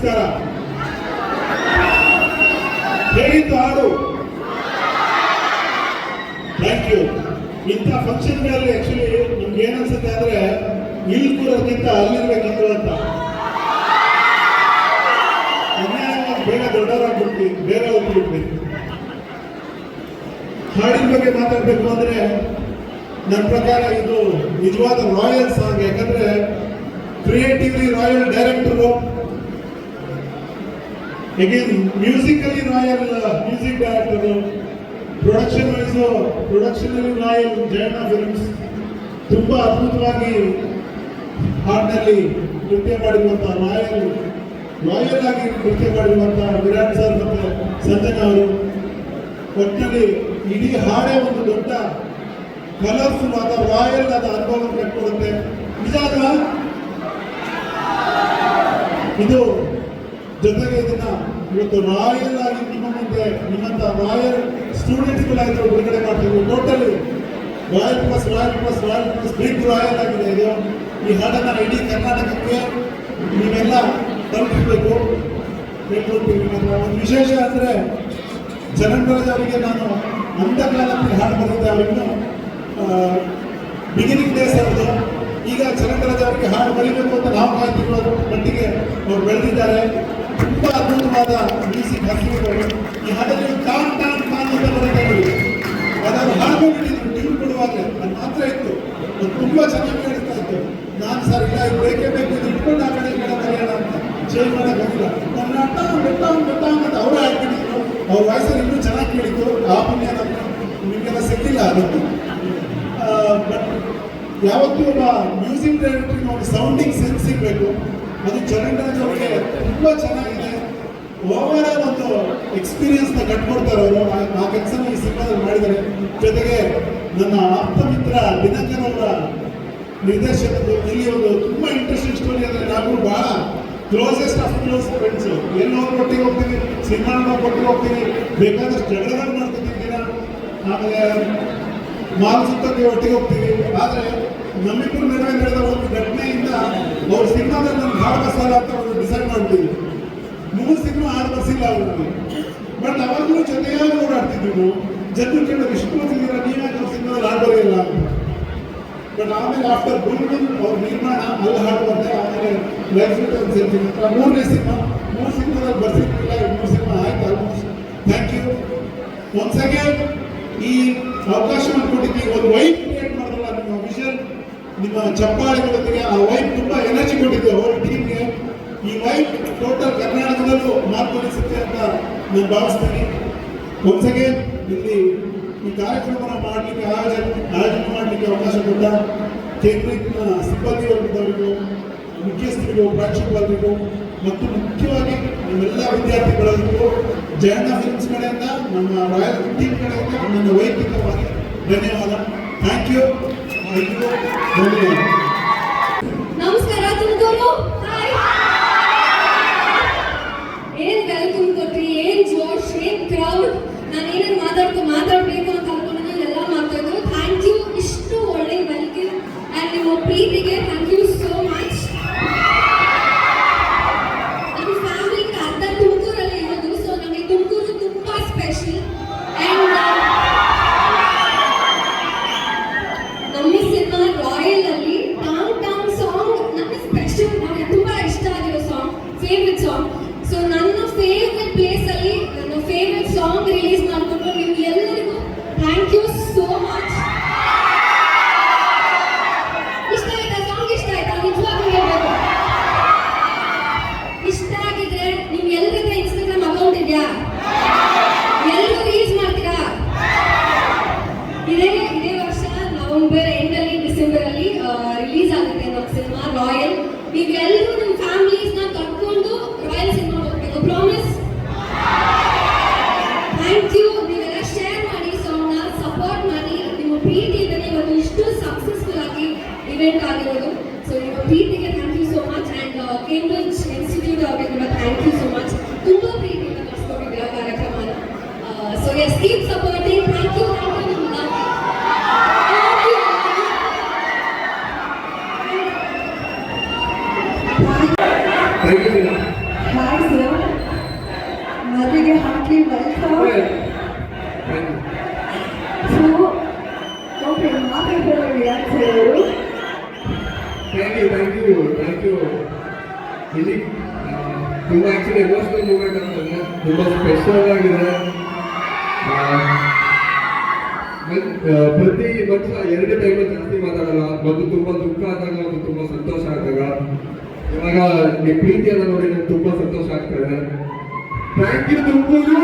ನಮಸ್ಕಾರ. ಹೇಳಿದ್ದು ಹಾಡು. ಥ್ಯಾಂಕ್ ಯು ಇಂಥ ಫಂಕ್ಷನ್ಗಳಲ್ಲಿ ಆಕ್ಚುಲಿ ನಿಮ್ಗೆ ಏನನ್ಸುತ್ತೆ ಅಂದ್ರೆ ಇಲ್ಲಿ ಕೂರೋದಕ್ಕಿಂತ ಅಲ್ಲಿರ್ಬೇಕಿತ್ತು ಅಂತ. ಬೇಗ ದೊಡ್ಡವರಾಗ್ಬಿಡ್ತೀವಿ ಬೇಗ ಹೋಗ್ಬಿಡ್ಬೇಕು ಹಾಡಿನ ಬಗ್ಗೆ ಮಾತಾಡಬೇಕು ಅಂದ್ರೆ ನನ್ನ ಪ್ರಕಾರ ಇದು ನಿಜವಾದ ರಾಯಲ್ ಸಾಂಗ್ ಯಾಕಂದ್ರೆ creatively royal director again musically royal music director production wise production ಅಲ್ಲಿ ರಾಯಲ್ ಜಯಣ್ಣ ಫಿಲ್ಮ್ಸ್ ತುಂಬಾ ಅದ್ಭುತವಾಗಿ ಹಾಡಿನಲ್ಲಿ ನೃತ್ಯ ಮಾಡಿರುವಂಥ ರಾಯಲ್ ರಾಯಲ್ ಆಗಿ ನೃತ್ಯ ಮಾಡಿರುವಂಥ ವಿರಾಟ್ ಸರ್ ಮತ್ತೆ ಸಂಜನಾ ಅವರು. ಒಟ್ಟಿನಲ್ಲಿ ಇಡೀ ಹಾಡೇ ಒಂದು ದೊಡ್ಡ ಕಲರ್ಫುಲ್ ಆದ ರಾಯಲ್ ಆದ ಅನುಭವ ಕಟ್ಕೊಡುತ್ತೆ. ನಿಜ ಇದು ಜೊತೆಗೆ ಇದನ್ನ ಇವತ್ತು ರಾಯಲ್ ಆಗಿ ನಿಮ್ಮ ಮುಂದೆ, ನಿಮ್ಮಂತ ರಾಯಲ್ ಸ್ಟೂಡೆಂಟ್ಸ್ಗಳಾಗಿ ಬಿಡುಗಡೆ ಮಾಡ್ತೀವಿ totally royal plus royal plus royal plus big royal ಆಗಿದೆ ಇದು. ಈ ಹಾಡನ್ನ ಇಡೀ ಕರ್ನಾಟಕಕ್ಕೆ ನೀವೆಲ್ಲ ತಲುಪಿಸಬೇಕು. ಒಂದು ವಿಶೇಷ ಅಂದ್ರೆ ಜನಂಗರಾಜ್ ಅವರಿಗೆ ನಾನು ಅಂಧಕಾಲದಲ್ಲಿ ಹಾಡು ಬರೆದಿದ್ದೆ ಅವರನ್ನು ಬಿಗಿನಿಂಗ್ ಡೇಸ್ ಅವ್ರದ್ದು ಈಗ ಚರಂಗರಾಜ್ ಅವರಿಗೆ ಹಾಡು ಬರೀಬೇಕು ಅಂತ ನಾವು ಕಾಯ್ತಿರೋ ಮಟ್ಟಿಗೆ ಅವ್ರು ಬೆಳೆದಿದ್ದಾರೆ. ತುಂಬಾ ಅದ್ಭುತವಾದ ಮ್ಯೂಸಿಕ್ ಹಾಕಿದ್ದಾರೆ ಈ ಹಾಡಲ್ಲಿ ಕಾನ್ ಕಾನ್ ಕಾನ್ ಅಂತ ನೋಡಿ ಅದನ್ನು ಹಾಡ್ಕೊಂಡಿದ್ದು ಟ್ಯೂನ್ ಕೊಡುವಾಗ ಅದು ಮಾತ್ರ ಇತ್ತು. ತುಂಬಾ ಚೆನ್ನಾಗಿ ಹೇಳ್ತಾ ಇತ್ತು. ನಾನು ಸರ್, ಇಲ್ಲ, ಇದು ಬೇಕೇ ಬೇಕು. ಇದು ಇಟ್ಕೊಂಡು ಆ ಕಡೆ ಕಡೆ ಬರೆಯೋಣ ಅಂತ ಚೇಂಜ್ ಮಾಡಕ್ ಹೋಗಿಲ್ಲ. ನನ್ನ ಅಟ್ಟ ಬೆಟ್ಟ ಬೆಟ್ಟ ಅಂತ ಅವರೇ ಹಾಡ್ಕೊಂಡಿದ್ರು ಅವ್ರ ವಾಯ್ಸಲ್ಲಿ ಇನ್ನೂ ಚೆನ್ನಾಗಿ ಕೇಳಿತ್ತು. ಆ ಪುಣ್ಯ ನಮ್ಗೆ ನಿಮಗೆಲ್ಲ ಸಿಕ್ಕಿಲ್ಲ ಅದಕ್ಕೆ ಬಟ್ ಯಾವತ್ತೂ ಒಬ್ಬ ಮ್ಯೂಸಿಕ್ ಡೈರೆಕ್ಟರ್ಗೆ ಒಂದು ಸೌಂಡಿಂಗ್ ಸೆನ್ಸ್ ಸಿಗಬೇಕು. ಅದು ಚರಣರಾಜ್ ಅವರಿಗೆ ತುಂಬಾ ಚೆನ್ನಾಗಿದೆ ಓವರ್ ಆಲ್ ಒಂದು ನ ಕಟ್ಕೊಡ್ತಾರೆ ಅವರು ಆ- ಕೆಲಸ ಈ ಮಾಡಿದ್ದಾರೆ. ಜೊತೆಗೆ ನನ್ನ ಆಪ್ತ ಮಿತ್ರ ದಿನಕರ್ ಅವರ ನಿರ್ದೇಶನದ್ದು ಇಲ್ಲಿ ಒಂದು ತುಂಬ ಇಂಟ್ರೆಸ್ಟಿಂಗ್ ಸ್ಟೋರಿ ಅಂದರೆ ನಾವು ಬಹಳ ಕ್ಲೋಸೆಸ್ಟ್ ಆಫ್ ಕ್ಲೋಸ್ ಫ್ರೆಂಡ್ಸ್ ಎಲ್ಲೋರು ಕೊಟ್ಟಿಗೆ ಹೋಗ್ತೀವಿ ಸಿನಿಮಾ ಕೊಟ್ಟಿಗೆ ಹೋಗ್ತೀವಿ, ಬೇಕಾದಷ್ಟು ಜಗಳಗಳು ಮಾಡ್ತೀನಿ ದಿನ ಆಮೇಲೆ ಮಾಲ್ ಸುತ್ತಕ್ಕೆ ಒಟ್ಟಿಗೆ ಹೋಗ್ತೀವಿ. ಆದರೆ ನಮ್ಮಿಬ್ಬರು ನಡುವೆ ನಡೆದ ಒಂದು ಘಟನೆಯಿಂದ ಅವ್ರ ಸಿನಿಮಾದಲ್ಲಿ ನಾನು ಹಾಡು ಬಸಲ್ಲ ಅಂತ ಒಂದು ಡಿಸೈಡ್ ಮಾಡ್ತೀವಿ ಮೂರು ಸಿನಿಮಾ ಹಾಡು ಬಸ್ಸಿಲ್ಲ ಅವ್ರಿಗೆ ಬಟ್ ಅವಾಗಲೂ ಜೊತೆಯಾಗಿ ಓಡಾಡ್ತಿದ್ವಿ ಜನರು ಕೇಳೋದು ಇಷ್ಟು ಓದಿದ್ದೀರ ನೀವೇ ತಿನ್ನೋದು ಸಿನಿಮಾದಲ್ಲಿ ಇಲ್ಲ ಬಟ್ ಆಮೇಲೆ ಆಫ್ಟರ್ ಬುಲ್ಬುಲ್ ಅವ್ರ ನಿರ್ಮಾಣ ಅಲ್ಲಿ ಹಾಡು ಬಂದೆ ಆಮೇಲೆ ಲೈಫ್ ರಿಟರ್ನ್ ಸೆಲ್ಫಿ ಹತ್ರ ಮೂರನೇ ಸಿನಿಮಾ, ಮೂರು ಸಿನಿಮಾದಲ್ಲಿ ಬರ್ಸಿರ್ಲಿಲ್ಲ ಮೂರು ಸಿನಿಮಾ ಆಯ್ತು almost thank you once again ಈ ಅವಕಾಶವನ್ನು ಕೊಟ್ಟಿದ್ದೀವಿ ಒಂದು ವೈಫ್ ಕ್ರಿಯೇಟ್ ಮಾಡೋಲ್ಲ ನಿಮ್ಮ ವಿಷನ್ ನಿಮ್ಮ ಚಪ್ಪಾಳೆಗಳೊಂದಿಗೆ ಆ ವೈಫ್ ತುಂಬ ಎನರ್ಜಿ ಕೊಟ್ಟಿದೆ ಅವ್ರ ಟೀಮ್ಗೆ ಈ ಮೈಕ್ ಟೋಟಲ್ ಕರ್ನಾಟಕದಲ್ಲೂ ಮಾರ್ಪಡಿಸುತ್ತೆ ಅಂತ ನಾನು ಭಾವಿಸ್ತೇನೆ. ಒನ್ಸ್ ಅಗೇನ್ ಇಲ್ಲಿ ಈ ಕಾರ್ಯಕ್ರಮವನ್ನು ಮಾಡಲಿಕ್ಕೆ ಆಯೋಜನೆ ಆಯೋಜನೆ ಮಾಡಲಿಕ್ಕೆ ಅವಕಾಶ ಕೊಟ್ಟ ಕೇಂದ್ರೀಯ ಸಿಬ್ಬಂದಿ ವರ್ಗದವರಿಗೂ, ಮುಖ್ಯಸ್ಥರಿಗೂ, ಪ್ರಾಂಶುಪಾಲರಿಗೂ, ಮತ್ತು ಮುಖ್ಯವಾಗಿ ನಮ್ಮೆಲ್ಲ ವಿದ್ಯಾರ್ಥಿಗಳಿಗೂ ಜಯಣ್ಣ ಫಿಲ್ಮ್ಸ್ ಕಡೆಯಿಂದ, ನಮ್ಮ ರಾಯಲ್ ಟೀಮ್ ಕಡೆಯಿಂದ ನನ್ನ ವೈಯಕ್ತಿಕವಾಗಿ ಧನ್ಯವಾದ. ಥ್ಯಾಂಕ್ ಯು ಧನ್ಯವಾದ. ನೀವೆಲ್ಲರೂ ನಿಮ್ಮ ಫ್ಯಾಮಿಲೀಸ್ನ ಕರ್ಕೊಂಡು ರಾಯಲ್ ಸಿನಿಮಾ ಹೋಗ್ಬೇಕು. ಪ್ರಾಮಿಸ್ ಥ್ಯಾಂಕ್ ಯು ನೀವೆಲ್ಲ ಶೇರ್ ಮಾಡಿ ಸಾಂಗ್ನ ಸಪೋರ್ಟ್ ಮಾಡಿ. ನಿಮ್ಮ ಪ್ರೀತಿಯಿಂದ ಇವತ್ತು ಇಷ್ಟು ಸಕ್ಸಸ್ಫುಲ್ ಆಗಿ ಇವೆಂಟ್ ಆಗಿರೋದು. ಸೊ ನಿಮ್ಮ ಪ್ರೀತಿಗೆ thank you so much and Cambridge institute ಅವರಿಗೆ ಕೂಡ ಥ್ಯಾಂಕ್ ಯು ಸೋ ಮಚ್ ತುಂಬಾ ಪ್ರೀತಿಯಿಂದ ನಡೆಸ್ಕೊಟ್ಟಿದ್ದೀರಾ ಕಾರ್ಯಕ್ರಮನ. So yes keep supporting thank you thank you ನಿಮ್ಮ ಥ್ಯಾಂಕ್ ಯು ಹಾಯ್ ಇಲ್ಲಿ ಆ, ತುಂಬ ಆ್ಯಕ್ಚುಲಿ ಎಮೋಷನಲ್ ಮೂಮೆಂಟ್ ತುಂಬ ಸ್ಪೆಷಲ್ ಆಗಿದೆ. ಪ್ರತಿ ವರ್ಷ ಎರಡು ಟೈಮ್ ಜಾಸ್ತಿ ಮಾತಾಡಲ್ಲ. ಒಂದು ತುಂಬಾ ದುಃಖ ಆದಾಗ ಒಂದು ತುಂಬಾ ಸಂತೋಷ ಆದಾಗ. ಇವಾಗ ಈ ಪ್ರೀತಿಯನ್ನು ನೋಡಿ ನಂಗೆ ತುಂಬಾ ಸಂತೋಷ ಆಗ್ತದೆ ಥ್ಯಾಂಕ್ ಯು ತುಮಕೂರು!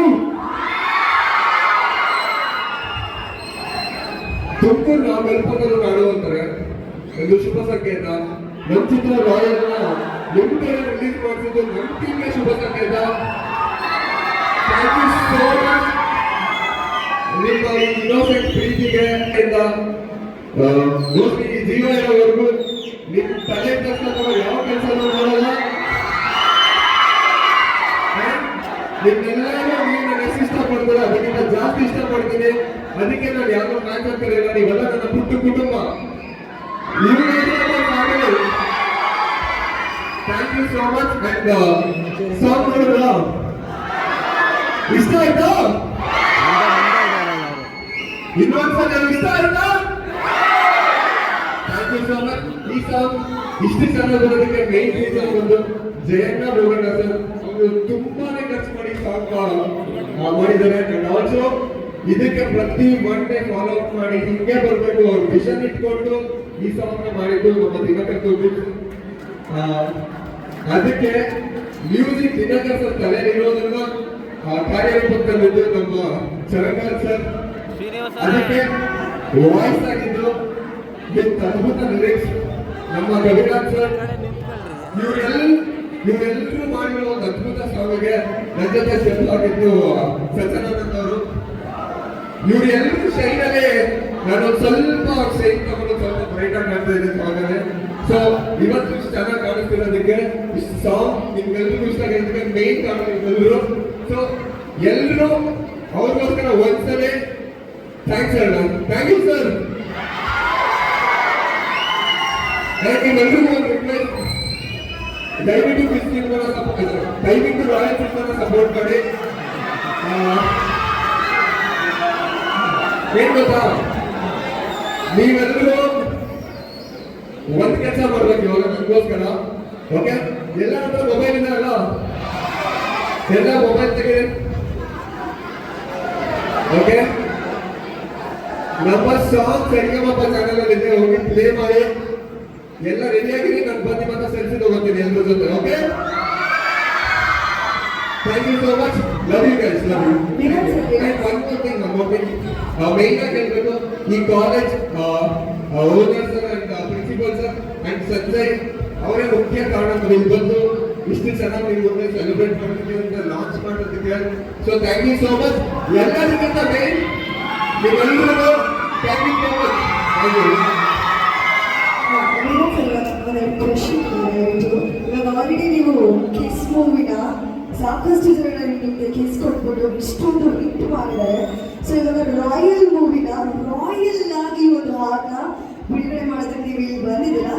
ತುಮಕೂರು ನಾವು ಬೆಳ್ಕೊಂಡು ನಾಡು ಅಂತಾರೆ ಒಂದು ಶುಭ ಸಂಕೇತ. ನಮ್ಮ ಚಿತ್ರ ಎಂಟರ ರಿಲೀಸ್ ಮಾಡಿಸಿದ್ದು ನಮ್ಮ ಟೀಮ್ಗೆ ಶುಭ ಸಂಕೇತ ನಿಮ್ಮ ಈ ಇನ್ನೋಸೆಂಟ್ ಪ್ರೀತಿಗೆ ಮೋಸ್ಟ್ಲಿ ಈ ಜೀವ ಇರೋವರೆಗೂ ನಿಮ್ಮ ತಲೆ ತಕ್ಷಣ ಯಾವ ಕೆಲಸ ಮಾಡಲ್ಲ. ನಿಮ್ಮೆಲ್ಲರೂ ನೀವು ನನಗೆ ಇಷ್ಟಪಡ್ತೀರ, ಅದಕ್ಕಿಂತ ಜಾಸ್ತಿ ಇಷ್ಟಪಡ್ತೀನಿ. ಅದಕ್ಕೆ ನಾನು ಯಾವ ಮ್ಯಾಚ್ ಆಗ್ತಿರಲಿಲ್ಲ ನೀವೆಲ್ಲ ನನ್ನ ಪುಟ್ಟ ಕುಟುಂಬ. Thank you so much and song ನೋಡಿದ್ರ ಇಷ್ಟ ಆಯ್ತಾ ಇನ್ನೊಂದ್ಸಲ ಇಷ್ಟ ಆಯ್ತಾ ಥ್ಯಾಂಕ್ ಯು ಸೋ ಈ ಸಾಂಗ್ ಇಷ್ಟು ಚೆನ್ನಾಗಿ ಮೇನ್ ರೀಸನ್ ಒಂದು ಜಯಣ್ಣ ಬೋಗಣ್ಣ ಸರ್ ಅವರು ತುಂಬಾನೇ ಖರ್ಚು ಮಾಡಿ ಸಾಂಗ್ ಮಾಡಿದ್ದಾರೆ ಅಂಡ್ ಆಲ್ಸೋ ಇದಕ್ಕೆ ಪ್ರತಿ ಒನ್ ಡೇ ಫಾಲೋ ಅಪ್ ಮಾಡಿ ಹಿಂಗೆ ಬರಬೇಕು. ಅವ್ರು ವಿಷನ್ ಇಟ್ಕೊಂಡು ಈ ಸಾಂಗ್ ಮಾಡಿದ್ದು ನಮ್ಮ ದಿನಕರ್ ಅದಕ್ಕೆ ಮ್ಯೂಸಿಕ್ ದಿನಕರ್ ಸರ್ ತಲೆ ಆ, ಕಾರ್ಯರೂಪಕ್ಕೆ ತಂದಿದ್ದು ನಮ್ಮ ಚರಣಕರ್ ಸರ್. ಅದಕ್ಕೆ ವಾಯ್ಸ್ ಆಗಿದ್ದು ವಿತ್ ಅದ್ಭುತ ಲಿರಿಕ್ಸ್ ನಮ್ಮ ರವಿನಾಥ್ ಸರ್ ಇವರೆಲ್ಲ ಇವರೆಲ್ಲರೂ ಮಾಡಿರೋ ಒಂದು ಅದ್ಭುತ ಸಾವಿಗೆ ನನ್ನ ಜೊತೆ ಸ್ಟೆಪ್ ಆಗಿದ್ದು ಸತ್ಯನಾನಂದ್ ಅವರು. ಇವರೆಲ್ಲರೂ ಶೈಲಲ್ಲಿ ನಾನು ಸ್ವಲ್ಪ ಶೈನ್ ತಗೊಂಡು ಸ್ವಲ್ಪ ಬ್ರೈಟ್ ಆಗಿ ಕಾಣ್ತಾ ಇದ್ದೀನಿ ಸಾಂಗಲ್ಲಿ ಸೊ ಇವತ್ತು ಚೆನ್ನಾಗಿ ಕಾಣಿಸ್ತಿರೋದಕ್ಕೆ ಸಾಂಗ್ ನಿಮ್ಗೆಲ್ರಿಗೂ ಇಷ್ಟ ಆಗಿದ್ದಕ್ಕೆ ಮೇನ್ ಕಾರಣ ನಿಮ್ಗೆಲ್ಲರೂ ಸೊ ಎಲ್ಲರೂ ಅವ್ರಿಗೋಸ್ಕರ ಒಂದ್ಸಲೆ ಥ್ಯಾಂಕ್ಸ್ ಹೇಳೋಣ. ಥ್ಯಾಂಕ್ ಯು ಸರ್ ನಿಮ್ಮೆಲ್ರಿಗೂ ಒಂದು ರಿಕ್ವೆಸ್ಟ್ ದಯವಿಟ್ಟು ಮಿಸ್ ಸಿನಿಮಾನ ದಯವಿಟ್ಟು ರಾಯಲ್ ಸಿನಿಮಾನ ಸಪೋರ್ಟ್ ಮಾಡಿ. ಏನ್ ಗೊತ್ತಾ? ನೀವೆಲ್ಲರೂ ಒಂದ್ ಕೆಲಸ ಮಾಡ್ಬೇಕು ಇವಾಗ ನನಗೋಸ್ಕರ ಓಕೆ ಎಲ್ಲ ಹತ್ರ ಮೊಬೈಲ್ ಇದೆ ಅಲ್ಲ? ಎಲ್ಲ ಮೊಬೈಲ್ ತೆಗೆದು. ಓಕೆ ನಮ್ಮ ಸಾಂಗ್ ಸರಿಗಮಪ್ಪ ಚಾನಲ್ ಅಲ್ಲಿ ಇದೆ. ಹೋಗಿ ಪ್ಲೇ ಮಾಡಿ. ಎಲ್ಲ ರೆಡಿ ಆಗಿರಿ. ನಾನು ಬಂದು ಮತ್ತೆ ಸೆಲ್ಫಿ ತಗೋತೀನಿ ಎಲ್ಲರ ಜೊತೆ okay thank you so much love you guys love you one more thing one more thing main ಆಗಿ ಹೇಳ್ಬೇಕು. ಈ college owners and principal sir and Sanjay ಅವರೇ ಮುಖ್ಯ ಕಾರಣ ನೀವು ಬಂದು ಇಷ್ಟು ಚೆನ್ನಾಗಿ ನೀವು ಮುಂದೆ ಸೆಲೆಬ್ರೇಟ್ ಮಾಡ್ತಿದ್ದೀವಿ ಅಂತ ಲಾಂಚ್ ಮಾಡೋದಕ್ಕೆ so thank you so much ಎಲ್ಲರಿಗಿಂತ main ನೀವೆಲ್ಲರಿಗೂ thank you so much thank you ಇವಾಗ ಆಲ್ರೆಡಿ ನೀವು ಕಿಸ್ ಮೂವಿನ ಸಾಕಷ್ಟು ಜನ ನಿಮಗೆ ಕಿಸ್ ಕೊಟ್ಬಿಟ್ಟು ಇಷ್ಟೊಂದು ಹಿಟ್ ಮಾಡಿದ್ದಾರೆ. ಸೊ ಇವಾಗ ರಾಯಲ್ ಮೂವಿನ ರಾಯಲ್ ಆಗಿ ಒಂದು ಹಾಡನ್ನ ಬಿಡುಗಡೆ ಮಾಡೋದಕ್ಕೆ ನೀವು ಇಲ್ಲಿ ಬಂದಿದ್ದೀರಾ?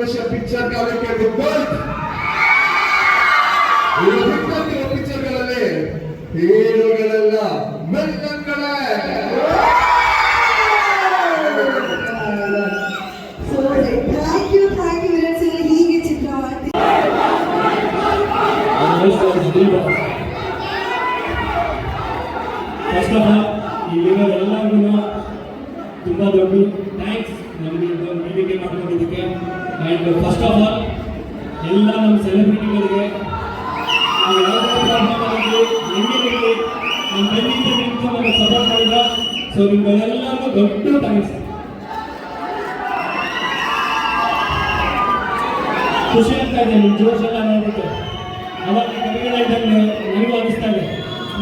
Commission picture ka ulit kay Bukbol. ಖುಷಿ ಆಗ್ತಾ ಇದೆ ನಿಮ್ಮ ಜೋಶ್ ಎಲ್ಲ ನೋಡ್ಬಿಟ್ಟು. ಅವಾಗ ಕವಿಗಳ ನನಗೂ ಅನಿಸ್ತಾ ಇದೆ.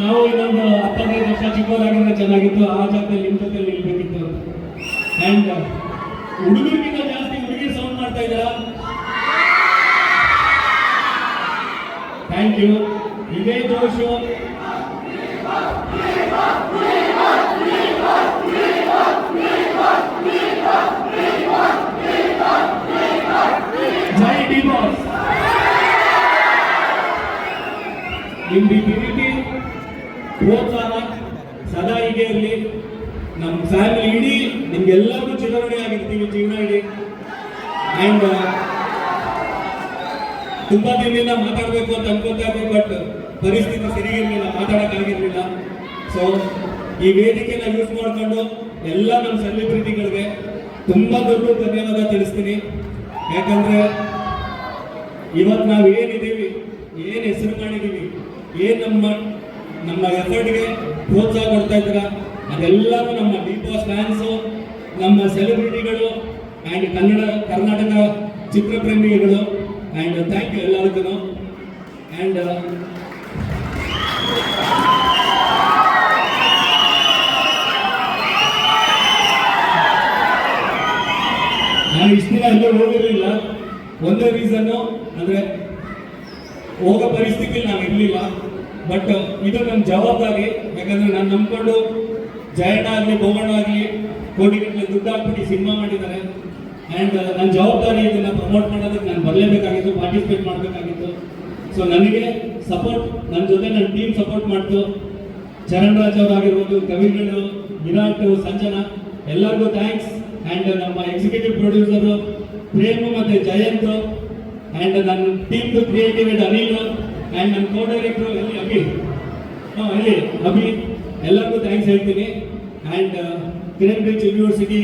ನಾವು ಇನ್ನೊಂದು ಹತ್ತೈದು ವರ್ಷ ಚಿಕ್ಕವರಾಗಿದ್ರೆ ಚೆನ್ನಾಗಿತ್ತು, ಆ ಜಾಗದಲ್ಲಿ ಜೊತೆ ನಿಲ್ಬೇಕಿತ್ತು ಆ್ಯಂಡ್ ಹುಡುಗರಿಗಿಂತ ಜಾಸ್ತಿ ಹುಡುಗಿ ಸೌಂಡ್ ಮಾಡ್ತಾ ಇದ್ದೀರಾ? ಥ್ಯಾಂಕ್ ಯು ಇದೇ ಜೋಶು. ರೀತಿ ಪ್ರೋತ್ಸಾಹ ಸದಾ ಹೀಗೆ ಇರಲಿ. ನಮ್ಮ ಫ್ಯಾಮಿಲಿ ಇಡೀ ನಿಮ್ಗೆಲ್ಲರಿಗೂ ಚುನಾವಣೆ ಆಗಿರ್ತೀವಿ, ಜೀವನ ಇಡೀ. ಆ್ಯಂಡ್ ತುಂಬಾ ದಿನದಿಂದ ಮಾತಾಡಬೇಕು ಅಂತ ಅನ್ಕೋತಾ ಇದ್ದೆ ಬಟ್ ಪರಿಸ್ಥಿತಿ ಸರಿಗಿರ್ಲಿಲ್ಲ ಮಾತಾಡೋಕ್ಕಾಗಿರ್ಲಿಲ್ಲ ಸೊ ಈ ವೇದಿಕೆನ ಯೂಸ್ ಮಾಡ್ಕೊಂಡು ಎಲ್ಲ ನಮ್ಮ ಸೆಲೆಬ್ರಿಟಿಗಳಿಗೆ ತುಂಬಾ ದೊಡ್ಡ ಧನ್ಯವಾದ ತಿಳಿಸ್ತೀನಿ. ಯಾಕಂದ್ರೆ ಇವತ್ತು ನಾವು ಏನಿದ್ದೀವಿ, ಏನು ಹೆಸರು ಮಾಡಿದ್ದೀವಿ ಏನು ನಮ್ಮ ನಮ್ಮ ಎಫರ್ಟ್ಗೆ ಪ್ರೋತ್ಸಾಹ ಕೊಡ್ತಾ ಇದ್ದೀರಾ? ಅದೆಲ್ಲರೂ ನಮ್ಮ ಬಿಗ್ ಬಾಸ್ ಫ್ಯಾನ್ಸು ನಮ್ಮ ಸೆಲೆಬ್ರಿಟಿಗಳು ಆ್ಯಂಡ್ ಕನ್ನಡ, ಕರ್ನಾಟಕ ಚಿತ್ರಪ್ರೇಮಿಗಳು. ಆ್ಯಂಡ್ ಥ್ಯಾಂಕ್ ಯು ಎಲ್ಲರಿಗೂ. ಆ್ಯಂಡ್ ನಾನು ಇಷ್ಟು ಎಲ್ಲೂ ಹೋಗಿರಲಿಲ್ಲ. ಒಂದೇ ರೀಸನ್ನು ಅಂದರೆ ಹೋಗೋ ಪರಿಸ್ಥಿತಿಯಲ್ಲಿ ನಾನು ಇರಲಿಲ್ಲ. ಬಟ್ ಇದು ನನ್ನ ಜವಾಬ್ದಾರಿ. ಯಾಕಂದ್ರೆ ನಾನು ನಂಬಿಕೊಂಡು ಜಯಣ್ಣ ಆಗಲಿ ಬೋಮಣ್ಣ ಆಗಲಿ, ಕೋಟಿಗಟ್ಟಲೆ ದುಡ್ಡು ಹಾಕ್ಬಿಟ್ಟು ಸಿನಿಮಾ ಮಾಡಿದ್ದಾರೆ. ಆ್ಯಂಡ್ ನನ್ನ ಜವಾಬ್ದಾರಿ ಇದನ್ನ ಪ್ರಮೋಟ್ ಮಾಡೋದಕ್ಕೆ ನಾನು ಬರಲೇಬೇಕಾಗಿತ್ತು ಪಾರ್ಟಿಸಿಪೇಟ್ ಮಾಡಬೇಕಾಗಿತ್ತು. ಸೊ ನನಗೆ ಸಪೋರ್ಟ್ ನನ್ನ ಜೊತೆ ನನ್ನ ಟೀಮ್ ಸಪೋರ್ಟ್ ಮಾಡ್ತು. ಚರಣ್ ರಾಜ್ ಅವರಾಗಿರ್ಬೋದು ಕವಿಗಳು ವಿರಾಟ್, ಸಂಜನಾ, ಎಲ್ಲರಿಗೂ ಥ್ಯಾಂಕ್ಸ್ ಆ್ಯಂಡ್ ನಮ್ಮ ಎಕ್ಸಿಕ್ಯೂಟಿವ್ ಪ್ರೊಡ್ಯೂಸರು ಪ್ರೇಮ್ ಮತ್ತು ಜಯಂತ್. ಆ್ಯಂಡ್ ನನ್ನ ಟೀಮ್ ಕ್ರಿಯೇಟಿವ್ ಅನಿಲ್. ಆ್ಯಂಡ್ ನನ್ನ ಕೋ ಡೈರೆಕ್ಟರ್ ಎಲ್ಲಿ ಅಭಿ. ಹಾಂ ಅಲ್ಲಿ ಅಭಿ. ಎಲ್ಲರಿಗೂ ಥ್ಯಾಂಕ್ಸ್ ಹೇಳ್ತೀನಿ. ಆ್ಯಂಡ್ ಕಿರಣ್ ಬೀಚ್ ಯೂನಿವರ್ಸಿಟಿ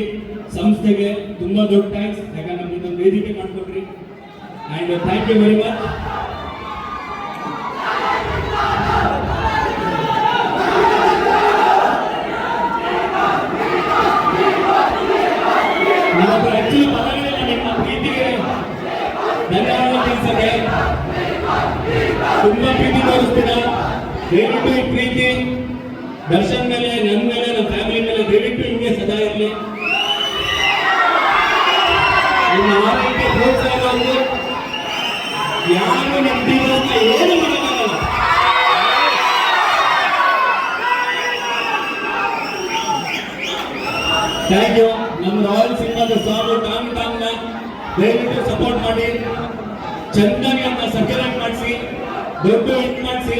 ಸಂಸ್ಥೆಗೆ ತುಂಬ ದೊಡ್ಡ ಥ್ಯಾಂಕ್ಸ್ ಯಾಕಂದ್ರೆ ನಮ್ಗೆ ಇದೊಂದು ವೇದಿಕೆ ಮಾಡಿಕೊಡ್ರಿ and thank you very much ನನ್ನ ಹತ್ರ ಆಕ್ಚುಲಿ ಪದಗಳಿಲ್ಲ ನಿಮ್ಮ ಪ್ರೀತಿಗೆ ಧನ್ಯವಾದ ತಿಳಿಸಕ್ಕೆ ತುಂಬಾ ಪ್ರೀತಿ ತೋರಿಸ್ತೀರಾ ದಯವಿಟ್ಟು ಈ ಪ್ರೀತಿ, ದರ್ಶನ್ ಮೇಲೆ ನನ್ನ ಮೇಲೆ ನಮ್ಮ ಫ್ಯಾಮಿಲಿ ಮೇಲೆ ದಯವಿಟ್ಟು ಹಿಂಗೆ ಸದಾ ಇರಲಿ. ನಿಮ್ಮ ಆರೋಗ್ಯ ಪ್ರೋತ್ಸಾಹ ಒಂದು ಯಾರು ಅಂತ ಏನು ಮಾಡಲ್ಲ ಥ್ಯಾಂಕ್ ಯು ನಮ್ಮ ರಾಯಲ್ ಸಿನಿಮಾದ ಸಾಂಗ್ ಟಾಂಗ್ ದಯವಿಟ್ಟು ಸಪೋರ್ಟ್ ಮಾಡಿ. ಚೆನ್ನಾಗಿ ಅಂತ ಸರ್ಕ್ಯುಲೇಟ್ ಮಾಡಿಸಿ, ದೊಡ್ಡ ಹಿಟ್ ಮಾಡಿಸಿ.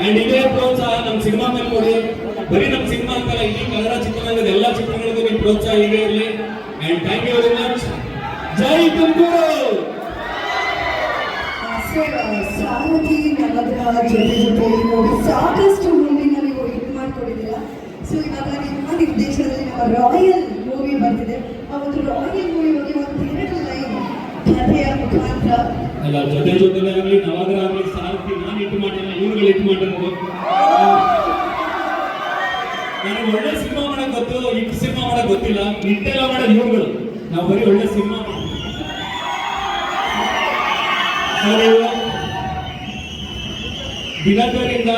ಅಂಡ್ ಇದೇ ಪ್ರೋತ್ಸಾಹ ನಮ್ಮ ಸಿನಿಮಾ ಮೇಲೆ ಕೊಡಿ ಬರೀ ನಮ್ಮ ಸಿನಿಮಾ ಅಂತಲ್ಲ ಇಡೀ ಕನ್ನಡ ಚಿತ್ರರಂಗದ ಎಲ್ಲ ಚಿತ್ರಗಳಿಗೂ ನಿಮ್ಮ ಪ್ರೋತ್ಸಾಹ ಹೀಗೆ ಇರಲಿ. And thank you very much Jai Tumakuru! Sir Sarathi Navagraha ಜೊತೆ ಜೊತೆ ನೋಡಿ ಸಾಕಷ್ಟು ಮೂವಿನ ನೀವು ಹಿಟ್ ಮಾಡ್ಕೊಂಡಿದ್ದೀರ ಸೊ ಇವಾಗ ನಿಮ್ಮ ನಿರ್ದೇಶನದಲ್ಲಿ ನಮ್ಮ ರಾಯಲ್ ಮೂವಿ ಬರ್ತಿದೆ. ಆ ಒಂದು ರಾಯಲ್ ಮೂವಿ ಬಗ್ಗೆ ಒಂದು ಎರಡು ಲೈನ್ ಕಥೆಯ ಮುಖಾಂತರ. ಅಲ್ಲ ಜೊತೆ ಜೊತೆನೇ ಆಗಲಿ ನವಗ್ರಹ ಆಗಲಿ ಇವ್ರುಗಳು ಇಟ್ಟು ನನಗೆ ಒಳ್ಳೆ ಸಿನಿಮಾ ಮಾಡಕ್ ಗೊತ್ತು ಇಟ್ಟು ಸಿನಿಮಾ ಮಾಡಕ್ ಗೊತ್ತಿಲ್ಲ. ಇಟ್ಟೆಲ್ಲ ಮಾಡೋದು ಇವ್ರುಗಳು. ನಾವು ಬರೀ ಒಳ್ಳೆ ಸಿನಿಮಾ ದಿನಕರಿಂದ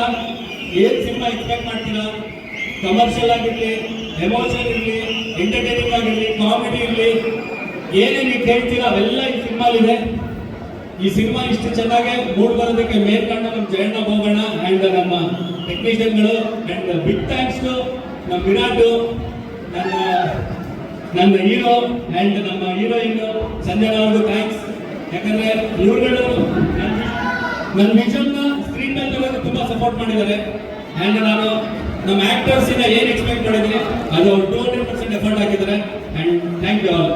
ಏನ್ ಸಿನಿಮಾ ಎಕ್ಸ್ಪೆಕ್ಟ್ ಮಾಡ್ತೀರಾ? ಕಮರ್ಷಿಯಲ್ ಆಗಿರ್ಲಿ ಎಮೋಷನ್ ಇರಲಿ ಎಂಟರ್ಟೈನಿಂಗ್ ಆಗಿರ್ಲಿ ಕಾಮಿಡಿ ಇರಲಿ ಏನೇ ನೀವು ಕೇಳ್ತೀರಾ, ಅವೆಲ್ಲ ಈ ಸಿನಿಮಾಲಿದೆ. ಈ ಸಿನಿಮಾ ಇಷ್ಟು ಚೆನ್ನಾಗಿ ಮೂಡ್ ಬರೋದಕ್ಕೆ ಮೇನ್ ಕಾರಣ ನಮ್ಮ ಜಯಣ್ಣ ಹೋಗೋಣ ಅಂಡ್ ನಮ್ಮ ಟೆಕ್ನಿಷಿಯನ್ಗಳು ಅಂಡ್ ಬಿಗ್ ಥ್ಯಾಂಕ್ಸ್ ಟು ನಮ್ಮ ವಿರಾಟು, ನನ್ನ ನನ್ನ ಹೀರೋ ಅಂಡ್ ನಮ್ಮ ಹೀರೋಯಿನ್ ಸಂಜನಾ ಅವ್ರಿಗೂ ಥ್ಯಾಂಕ್ಸ್ ಯಾಕಂದ್ರೆ ಇವರುಗಳು ನನ್ನ ವಿಷನ್ ಸ್ಕ್ರೀನ್ ಮೇಲೆ ತುಂಬಾ ಸಪೋರ್ಟ್ ಮಾಡಿದ್ದಾರೆ. ಅಂಡ್ ನಾನು ನಮ್ಮ ಆಕ್ಟರ್ಸ್ ಇಂದ ಏನ್ ಎಕ್ಸ್ಪೆಕ್ಟ್ ಮಾಡಿದ್ರಿ ಅದು ಟೂ ಹಂಡ್ರೆಡ್ ಪರ್ಸೆಂಟ್ ಎಫರ್ಟ್ ಹಾಕಿದ್ದಾರೆ. And thank you all